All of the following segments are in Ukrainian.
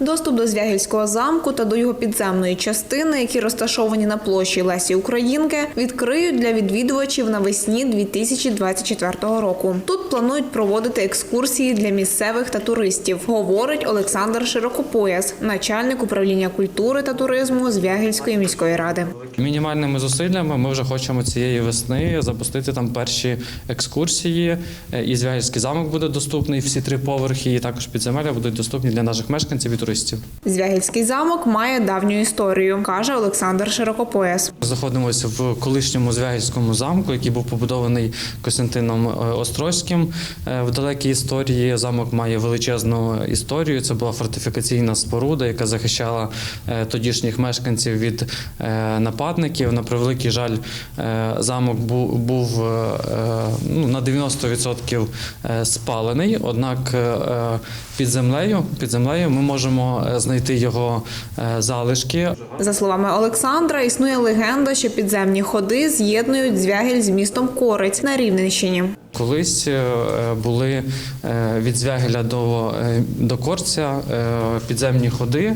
Доступ до Звягільського замку та до його підземної частини, які розташовані на площі Лесі Українки, відкриють для відвідувачів навесні 2024 року. Тут планують проводити екскурсії для місцевих та туристів, говорить Олександр Широкопояс, начальник управління культури та туризму Звягільської міської ради. Мінімальними зусиллями ми вже хочемо цієї весни запустити там перші екскурсії. Е, І Звягільський замок буде доступний, всі три поверхи, і також підземелля будуть доступні для наших мешканців туристів. Звягільський замок має давню історію, каже Олександр Широкопояс. Знаходимося в колишньому Звягільському замку, який був побудований Костянтином е, Острозьким. Е, В далекій історії замок має величезну історію. Це була фортифікаційна споруда, яка захищала е, тодішніх мешканців від нападників. На превеликий жаль, замок бу- був ну, на 90% е, спалений. Однак під землею, під землею ми можемо е, знайти його е, залишки. За словами Олександра, існує легенда, що підземні ходи з'єднують Звягіль з містом Кориць на Рівненщині. Колись е, були е, від Звягеля до, е, до Корця підземні ходи.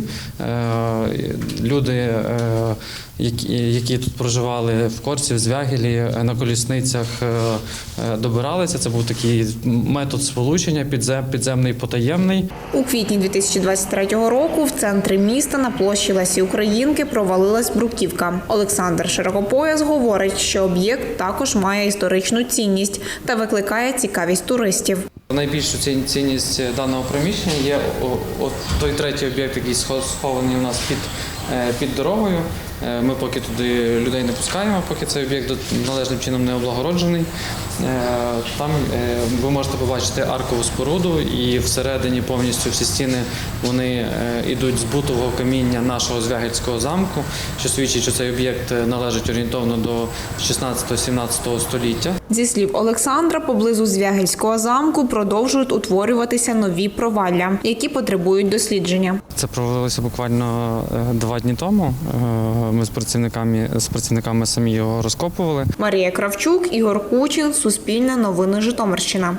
Люди, які, тут проживали в Корці, в Звягелі, на колісницях добиралися. Це був такий метод сполучення підзем, підземний потаємний. У квітні 2023 року в центрі міста на площі Лесі Українки провалилась бруківка. Олександр Широкопояс говорить, що об'єкт також має історичну цінність та викликає цікавість туристів. Найбільшу цінність даного приміщення є той третій об'єкт, який схований у нас під, е, під дорогою. Е, Ми поки туди людей не пускаємо, поки цей об'єкт до- належним чином не облагороджений. Е, Там е, ви можете побачити аркову споруду, і всередині повністю всі стіни вони йдуть з бутового каміння нашого Звягельського замку, що свідчить, що цей об'єкт належить орієнтовно до 16-17 століття. Зі слів Олександра, поблизу Звягельського замку продовжують утворюватися нові провалля, які потребують дослідження. Це провелося буквально два дні тому. Ми з працівниками з працівниками самі його розкопували. Марія Кравчук, Ігор Кучин, Суспільне новини Житомирщина.